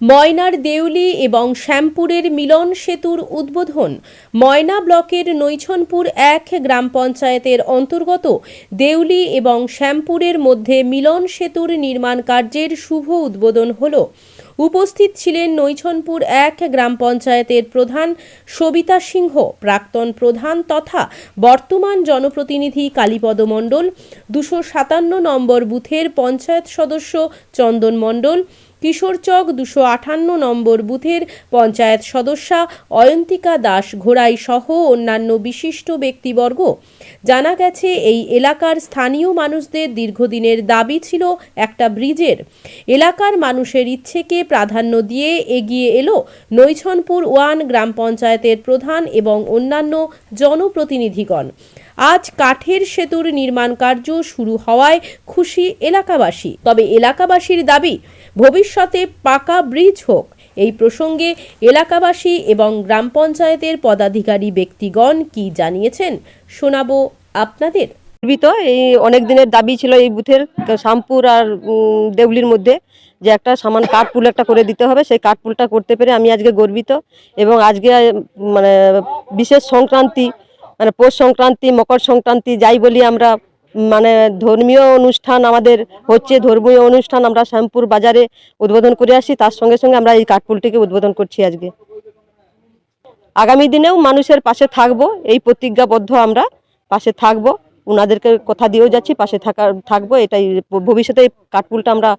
ময়নার দেউলি এবং শ্যামপুরের মিলন সেতুর উদ্বোধন। ময়না ব্লকের নৈছনপুর এক গ্রাম পঞ্চায়েতের অন্তর্গত দেউলি এবং শ্যামপুরের মধ্যে মিলন সেতুর নির্মাণ কার্যের শুভ উদ্বোধন হল। উপস্থিত ছিলেন নৈছনপুর এক গ্রাম পঞ্চায়েতের প্রধান সবিতা সিংহ, প্রাক্তন প্রধান তথা বর্তমান জনপ্রতিনিধি কালীপদ মণ্ডল, দুশো সাতান্ন নম্বর বুথের পঞ্চায়েত সদস্য চন্দন মণ্ডল কিশোরচক দুশো আটান্ন নম্বর বুথের পঞ্চায়েত সদস্যা অয়ন্তিকা দাস ঘোড়াই সহ অন্যান্য বিশিষ্ট ব্যক্তিবর্গ। জানা গেছে, এই এলাকার স্থানীয় মানুষদের দীর্ঘদিনের দাবি ছিল একটা ব্রিজের। এলাকার মানুষের ইচ্ছেকে প্রাধান্য দিয়ে এগিয়ে এলো নৈছনপুর ওয়ান গ্রাম পঞ্চায়েতের প্রধান এবং অন্যান্য জনপ্রতিনিধিগণ। আজ কাঠের সেতুর নির্মাণ কার্য শুরু হওয়ায় খুশি এলাকাবাসী। তবে এলাকাবাসীর দাবি, ভবিষ্যতে পাকা ব্রিজ হোক। এই প্রসঙ্গে এলাকাবাসী এবং গ্রাম পঞ্চায়েতের পদাধিকারী ব্যক্তিগণ কি জানিয়েছেন শোনাবো আপনাদের। এই অনেক দিনের দাবি ছিল এই বুথের শ্যামপুর আর দেউলির মধ্যে। যে একটা সামান কাঠপুল একটা করে দিতে হবে। সেই কাঠপুলটা করতে পেরে আমি আজকে গর্বিত এবং আজকে মানে বিশেষ সংক্রান্তি মানে পৌষ সংক্রান্তি, মকর সংক্রান্তি যাই বলি আমরা মানে ধর্মীয় অনুষ্ঠান আমাদের হচ্ছে, ধর্মীয় অনুষ্ঠান আমরা শ্যামপুর বাজারে উদ্বোধন করে আসি। তার সঙ্গে সঙ্গে আমরা এই কাঠপুলটিকে উদ্বোধন করছি আজকে। আগামী দিনেও মানুষের পাশে থাকব, এই প্রতিজ্ঞাবদ্ধ আমরা পাশে থাকব। ওনাদেরকে কথা দিয়েও যাচ্ছি পাশে থাকা থাকব এটাই ভবিষ্যতে কাঠপুলটা আমরা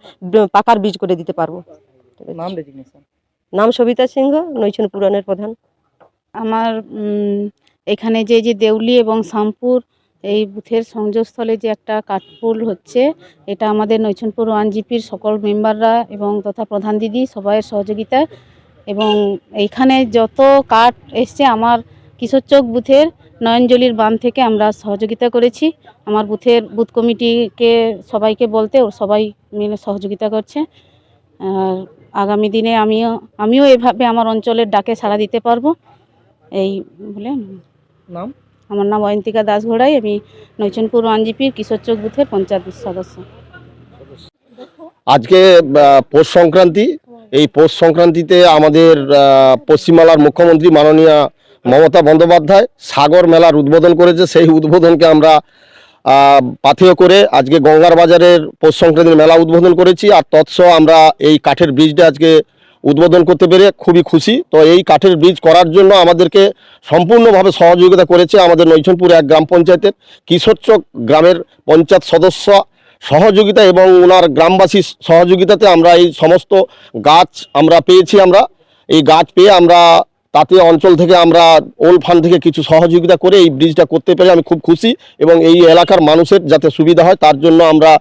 পাকার বীজ করে দিতে পারব। নাম সবিতা সিংহ নৈছন পুরাণের প্রধান। আমার এখানে যে যে দেউলি এবং শামপুর এই বুথের সংযোগস্থলে যে একটা কাঠপুল হচ্ছে এটা আমাদের নৈছনপুর ওয়ান জিপির সকল মেম্বাররা এবং তথা প্রধান দিদি সবাইয়ের সহযোগিতা এবং এইখানে যত কাঠ এসছে আমার কিশোরচক বুথের নয়নজলির বাম থেকে আমরা সহযোগিতা করেছি। আমার বুথের বুথ কমিটিকে সবাইকে বলতে ও সবাই মিলে সহযোগিতা করছে। আর আগামী দিনে আমিও আমিও এভাবে আমার অঞ্চলের ডাকে সাড়া দিতে পারব। এই বলে নাম? আমার নাম অয়ন্তিকা দাস ঘোড়াই আমি নৈচনপুর ওয়ানজিপির কিশোরচক বুথের পঞ্চায়েত সদস্য। আজকে পৌষ সংক্রান্তি। এই পৌষ সংক্রান্তিতে আমাদের পশ্চিমবাংলার মুখ্যমন্ত্রী মাননীয় মমতা বন্দ্যোপাধ্যায় সাগর মেলার উদ্বোধন করেছে, সেই উদ্বোধনকে আমরা পাথেয় করে আজকে গঙ্গার বাজারের পৌষ সংক্রান্তির মেলা উদ্বোধন করেছি আর তৎসহ আমরা এই কাঠের ব্রিজটা আজকে উদ্বোধন করতে পেরে খুবই খুশি। তো এই কাঠের ব্রিজ করার জন্য আমাদেরকে সম্পূর্ণভাবে সহযোগিতা করেছে আমাদের নৈছনপুর এক গ্রাম পঞ্চায়েতের কিশোরচক গ্রামের পঞ্চায়েত সদস্য। সহযোগিতা এবং ওনার গ্রামবাসীর সহযোগিতাতে আমরা এই সমস্ত গাছ আমরা পেয়েছি আমরা। এই গাছ পেয়ে আমরা তাতে অঞ্চল থেকে আমরা ওল ফান্ড থেকে কিছু সহযোগিতা করে এই ব্রিজটা করতে পেরে আমি খুব খুশি এবং এই এলাকার মানুষের যাতে সুবিধা হয় তার জন্য আমরা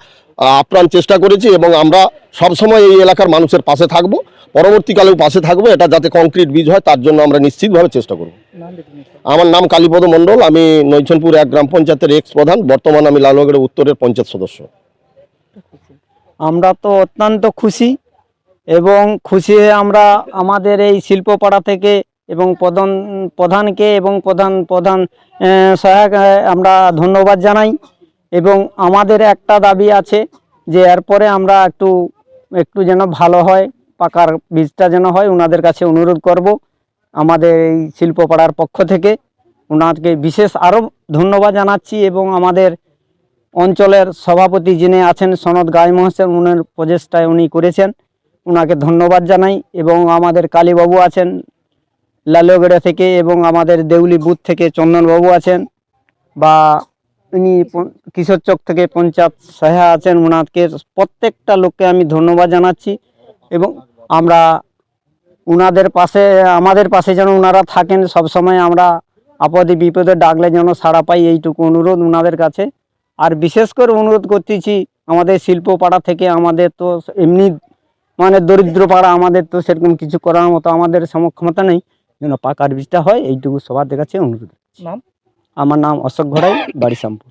আপ্রাণ চেষ্টা করেছি এবং আমরা সবসময় এই এলাকার মানুষের পাশে থাকব, পরবর্তীকালেও পাশে থাকব, এটা যাতে কংক্রিট ব্রিজ হয় তার জন্য আমরা নিশ্চিতভাবে চেষ্টা করব। আমার নাম কালীপদ মণ্ডল, আমি নৈছনপুর এক গ্রাম পঞ্চায়েতের এক্স প্রধান, বর্তমান আমি লালবাগের উত্তরের পঞ্চায়েত সদস্য। আমরা তো অত্যন্ত খুশি এবং খুশি হয়ে আমরা আমাদের এই শিল্পপাড়া থেকে এবং প্রধান, প্রধানকে এবং প্রধান প্রধান সহায়ক আমরা ধন্যবাদ জানাই। এবং আমাদের একটা দাবি আছে যে এরপরে আমরা একটু একটু যেন ভালো হয়, পাকার বীজটা যেন হয় ওনাদের কাছে অনুরোধ করব আমাদের এই শিল্পপাড়ার পক্ষ থেকে। ওনাকে বিশেষ আরও ধন্যবাদ জানাচ্ছি এবং আমাদের অঞ্চলের সভাপতি যিনি আছেন সনদ গায় মহাশয়, উনার প্রচেষ্টায় উনি করেছেন। ওনাকে ধন্যবাদ জানাই এবং আমাদের কালীবাবু আছেন লালগড়া থেকে এবং আমাদের দেউলি বুথ থেকে চন্দনবাবু আছেন বা উনি কিশোর চক থেকে পঞ্চায়েত সহায় আছেন ওনাকে প্রত্যেকটা লোককে আমি ধন্যবাদ জানাচ্ছি এবং আমরা উনাদের পাশে, আমাদের পাশে যেন ওনারা থাকেন, সব সময় আমরা আপদে বিপদে ডাকলে যেন সাড়া পাই এইটুকু অনুরোধ ওনাদের কাছে। আর বিশেষ করে অনুরোধ করতেছি আমাদের শিল্প পাড়া থেকে আমাদের তো এমনি মানে দরিদ্র পাড়া আমাদের তো সেরকম কিছু করার মতো আমাদের সমক্ষমতা নেই। যেন পাকার বীজটা হয় এইটুকু সবার দেখাচ্ছে অনুরোধ নাম? আমার নাম অশোক ঘোড়াই বাড়ি শ্যামপুর।